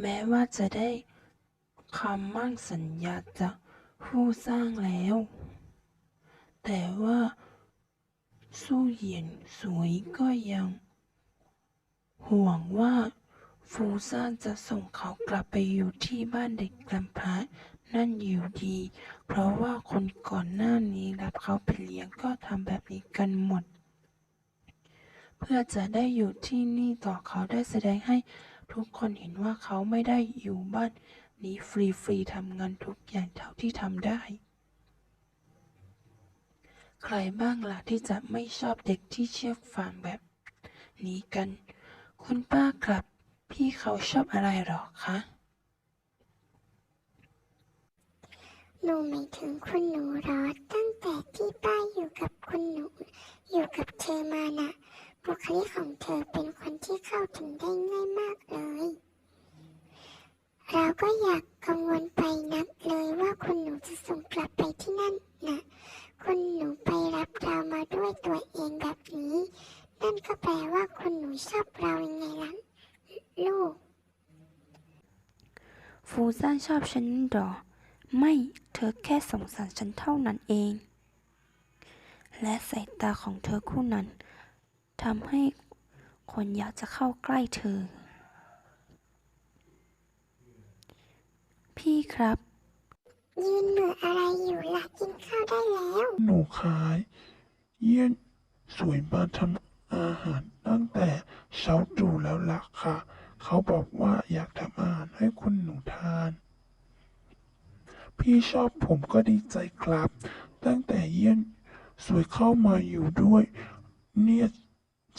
แม้ว่าจะได้คำมั่นสัญญาจากผู้สร้างแล้ว แต่ว่าสู้เหยียนสวยก็ยัง ห่วงว่าฟูซ่านจะส่งเขากลับไปอยู่ที่บ้านเด็กกำพร้านั่นอยู่ดี เพราะว่าคนก่อนหน้านี้รับเขาไปเลี้ยงก็ทำแบบนี้กันหมด เพื่อจะได้อยู่ที่นี่ต่อเขาได้แสดงให้ ทุกคนเห็นว่าเขาไม่ได้อยู่บ้านนี้ฟรีๆทำงานทุกอย่างเท่าที่ทำได้ ใครบ้างล่ะที่จะไม่ชอบเด็กที่เชื่อฟังแบบนี้กัน คุณป้าครับ พี่เขาชอบอะไรหรอคะ หนูหมายถึงคุณหนูรอตั้งแต่ที่ป้าอยู่กับคุณหนู อยู่กับเธอมาน่ะบุคลิกของเธอเป็นคนที่เข้าถึงได้ง่ายมากเลย เราก็อยากกังวลไปนักเลยว่าคุณหนูจะส่งกลับไปที่นั่นนะคุณหนูไปรับเรามาด้วยตัวเองแบบนี้ นั่นก็แปลว่าคุณหนูชอบเรายังไงล่ะลูก ฟูซ่านชอบฉันหรอ ไม่เธอแค่สงสารฉันเท่านั้นเอง และสายตาของเธอคู่นั้นทำให้คนอยากจะเข้าใกล้เธอ พี่ครับ ยืนเหมืออะไรอยู่ล่ะกินข้าวได้แล้ว หนูขาย เยี่ยนสวยมาทำอาหารตั้งแต่เช้าตรู่แล้วล่ะค่ะ เขาบอกว่าอยากทำอาหารให้คุณหนูทาน พี่ชอบผมก็ดีใจครับ ตั้งแต่เยี่ยนสวยเข้ามาอยู่ด้วย เนี่ย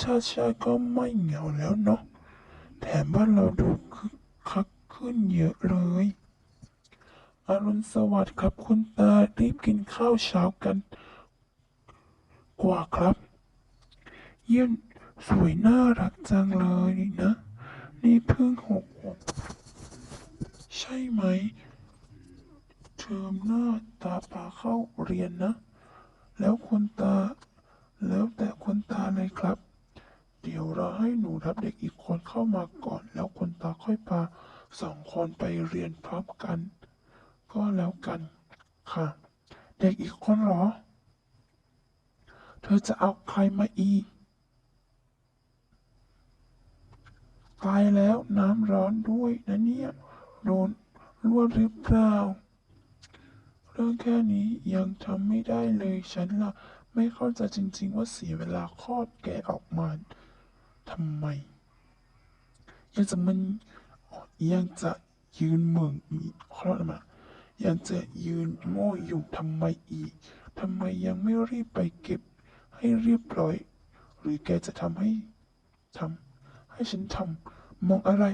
ชาชาก็ไม่เหงาแล้วเนาะแถมบ้านเราดูคึกคักขึ้นเยอะเลย อรุณสวัสดิ์ครับคุณตา รีบกินข้าวเช้ากัน กว่าครับ เยี่ยนสวยน่ารักจังเลยนะ นี่เพิ่งหกขวบใช่ไหม เทอมหน้าตาปาเข้าเรียนนะ แล้วคุณตา แล้วแต่คุณตาเลยครับ เดี๋ยวเราให้หนูรับเด็กอีกคนเข้ามาก่อน แล้วคุณตาค่อยพาสองคนไปเรียนพร้อมกัน ก็แล้วกันค่ะ เด็กอีกคนเหรอ เธอจะเอาใครมาอีกตายแล้วน้ำร้อนด้วยนะเนี่ย โดนลวหรือเปล่า เรื่องแค่นี้ยังทำไม่ได้เลยฉันล่ะ ไม่เข้าใจจริง ๆ ว่าเสียเวลาคลอดแกออกมาทำไม ยังจะมันยังจะยืนเหมืองอีกคลอดมา ยังจะยืนโง่อยู่ทำไมอีกทำไมยังไม่รีบไปเก็บให้เรียบร้อย หรือแกจะทำให้ทำให้ฉันทำมองอะไร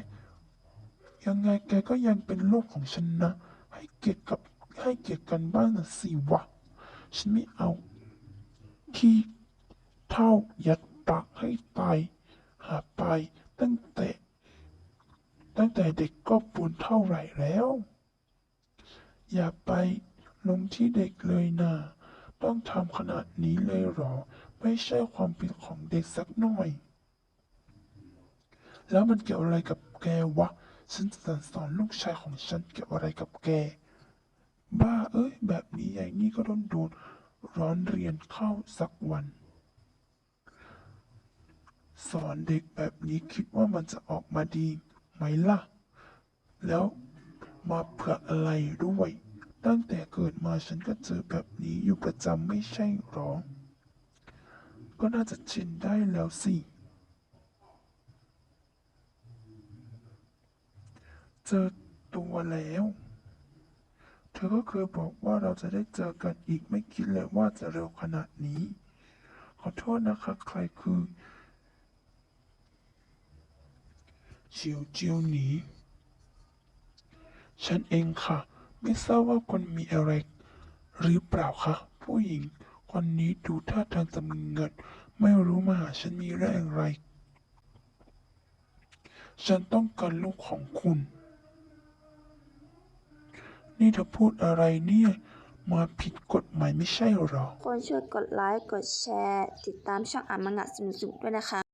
ยังไงแกก็ยังเป็นโลกของฉันนะ ให้เกียรติกับให้เกียรติกันบ้างนะสิวะ ฉันไม่เอาขี้เท่ายัดปากให้ตายหาไปตั้งแต่ ตั้งแต่เด็กก็ปูนเท่าไหร่แล้ว อย่าไปลงที่เด็กเลยนะต้องทำขนาดนี้เลยหรอ ไม่ใช่ความผิดของเด็กสักหน่อย แล้วมันเกี่ยวอะไรกับแกวะ ฉันจะสั่งสอนลูกชายของฉันเกี่ยวอะไรกับแก บ้าเอ้ย แบบนี้ใหญ่นี่ก็ต้องโดนร้อนเรียนเข้าสักวัน สอนเด็กแบบนี้คิดว่ามันจะออกมาดีไหมล่ะ แล้วมาเผื่ออะไรด้วย ตั้งแต่เกิดมาฉันก็เจอแบบนี้อยู่ประจำไม่ใช่หรอ ก็น่าจะชินได้แล้วสิ เจอตัวแล้ว เธอก็เคยบอกว่าเราจะได้เจอกันอีกไม่คิดเลยว่าจะเร็วขนาดนี้ ขอโทษนะคะใครคือเจียวเจียวหนี ฉันเองค่ะ ไม่ทราบว่าคุณมีอะไร หรือเปล่าคะ ผู้หญิง คนนี้ดูท่าทางจะมีเงิน ไม่รู้มาหาฉันมีเรื่องอะไร ฉันต้องการลูกของคุณ นี่เธอพูดอะไรเนี่ย มาผิดกฎหมายไม่ใช่หรอ คนช่วยกดไลค์ กดแชร์ ติดตามช่องอ่านมังงะสนุกๆด้วยนะคะ